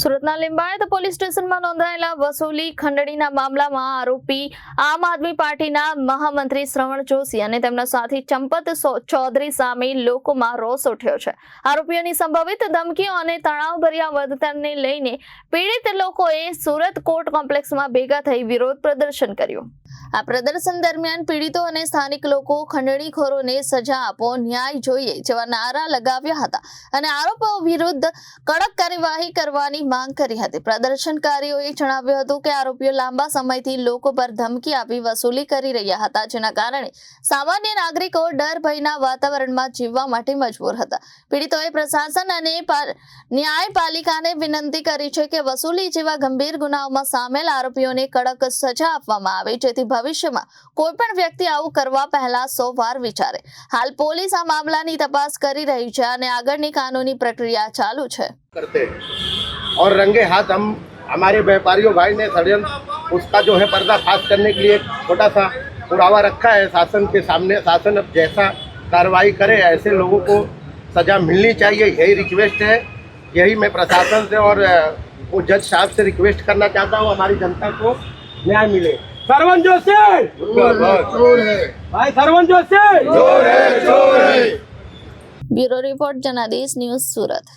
સુરતના લિંબાયત પોલીસ સ્ટેશનમાં નોંધાયેલા વસૂલી ખંડણીના મામલામાં આરોપી આમ આદમી પાર્ટીના મહામંત્રી શ્રવણ જોશી અને તેમના સાથી ચંપત ચૌધરી સામે લોકોમાં રોષ ઉઠ્યો છે. આરોપીઓની સંભવિત ધમકીઓ અને તણાવભર્યા વર્તનને લઈને પીડિત લોકોએ સુરત કોર્ટ કોમ્પ્લેક્સમાં ભેગા થઈ વિરોધ પ્રદર્શન કર્યું. આ પ્રદર્શન દરમિયાન પીડિતો અને સ્થાનિક લોકો ખંડણીખોરોને સજા આપો, ન્યાય જોઈએ જેવા નારા લગાવ્યા હતા અને આરોપો વિરુદ્ધ કડક કાર્યવાહી કરવાની માંગ કરી હતી. પ્રદર્શનકારીઓએ જણાવ્યું હતું કે આરોપીઓ લાંબા સમયથી લોકો પર ધમકી આપી વસૂલી કરી રહ્યા હતા, જેના કારણે સામાન્ય નાગરિકો ડર ભયના વાતાવરણમાં જીવવા માટે મજબૂર હતા. પીડિતોએ પ્રશાસન અને ન્યાયપાલિકાને વિનંતી કરી છે કે વસૂલી જેવા ગંભીર ગુનાઓમાં સામેલ આરોપીઓને કડક સજા આપવામાં આવે, જેથી ભવિષ્યમાં કોઈ પણ વ્યક્તિ આવું કરવા પહેલા સો વાર વિચારે હાલ પોલીસ આ મામલાની તપાસ કરી રહી છે અને આગળની કાનૂની પ્રક્રિયા ચાલુ છે करते हैं और रंगे हाथ हम हमारे व्यापारियों भाई ने षडयंत्र उसका जो है पर्दाफाश करने के लिए एक छोटा सा पुरावा रखा है शासन के सामने शासन अब जैसा कार्रवाई करे ऐसे लोगों को सजा मिलनी चाहिए यही रिक्वेस्ट है यही मैं प्रशासन से और अ, वो जज साहब से रिक्वेस्ट करना चाहता हूँ हमारी जनता को न्याय मिले सरवन जोशी भाई Sarvan Joshi bureau report Janadesh news Surat